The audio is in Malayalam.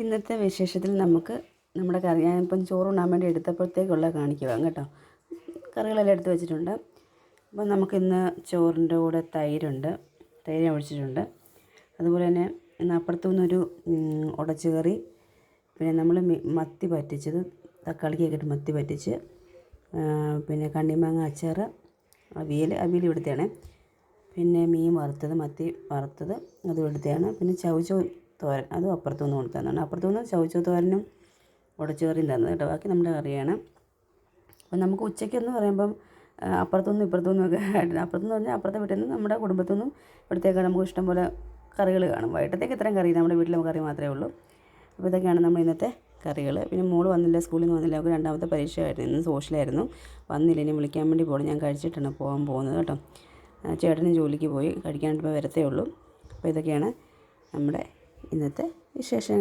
ഇന്നത്തെ വിശേഷത്തിൽ നമുക്ക് നമ്മുടെ കറി ഞാനിപ്പം ചോറുണ്ണാൻ വേണ്ടി എടുത്തപ്പോഴത്തേക്കുള്ള കാണിക്കുക. കേട്ടോ. കറികളെല്ലാം എടുത്ത് വെച്ചിട്ടുണ്ട്. അപ്പം നമുക്കിന്ന് ചോറിന്റെ കൂടെ തൈരുണ്ട്. തൈര് ഒഴിച്ചിട്ടുണ്ട്. അതുപോലെ തന്നെ ഇന്ന് അപ്പുറത്തു നിന്നൊരു ഉടച്ചു കറി. പിന്നെ നമ്മൾ മത്തി പറ്റിച്ചത് തക്കാളിക്കൊക്കെ ഇട്ട് മത്തി പറ്റിച്ച് പിന്നെ കണ്ണിമാങ്ങ അച്ചാർ അവിയൽ അവിയൽ ഇവിടുത്തെയാണ്. പിന്നെ മീൻ വറുത്തത് മത്തി വറുത്തത് അതും ഇവിടുത്തെയാണ്. പിന്നെ ചൗചൗ തോരൻ. അതും അപ്പുറത്തു നിന്ന് കൊടുത്തതാണ്. അപ്പുറത്തു നിന്ന് ചവച്ചു തോരനും ഉടച്ചുകറിയും തന്നത് കേട്ടോ. ബാക്കി നമ്മുടെ കറിയാണ്. അപ്പം നമുക്ക് ഉച്ചയ്ക്കെന്ന് പറയുമ്പം അപ്പുറത്തുനിന്നും ഇപ്പുറത്തുനിന്നും ഒക്കെ ആയിട്ട് അപ്പുറത്തുനിന്ന് പറഞ്ഞാൽ അപ്പുറത്തെ വീട്ടിൽ നിന്ന് നമ്മുടെ കുടുംബത്തു നിന്നും ഇവിടത്തേക്ക് നമുക്ക് ഇഷ്ടംപോലെ കറികൾ കാണും. വൈകിട്ടത്തേക്ക് ഇത്രയും കറി നമ്മുടെ വീട്ടിലെ കറി മാത്രമേ ഉള്ളൂ. അപ്പോൾ ഇതൊക്കെയാണ് നമ്മൾ ഇന്നത്തെ കറികൾ. പിന്നെ മോൾ വന്നില്ല സ്കൂളിൽ നിന്ന് വന്നില്ല. അവർക്ക് രണ്ടാമത്തെ പരീക്ഷ പരീക്ഷയായിരുന്നു. ഇന്ന് സോഷ്യലായിരുന്നു. വന്നില്ല. ഇനി വിളിക്കാൻ വേണ്ടി പോകണം. ഞാൻ കഴിച്ചിട്ടാണ് പോകാൻ പോകുന്നത് കേട്ടോ. ചേട്ടനും ജോലിക്ക് പോയി. കഴിക്കാനായിട്ട് ഇപ്പോൾ വരത്തേ ഉള്ളൂ. അപ്പോൾ ഇതൊക്കെയാണ് നമ്മുടെ ഇന്നത്തെ വിശേഷങ്ങൾ.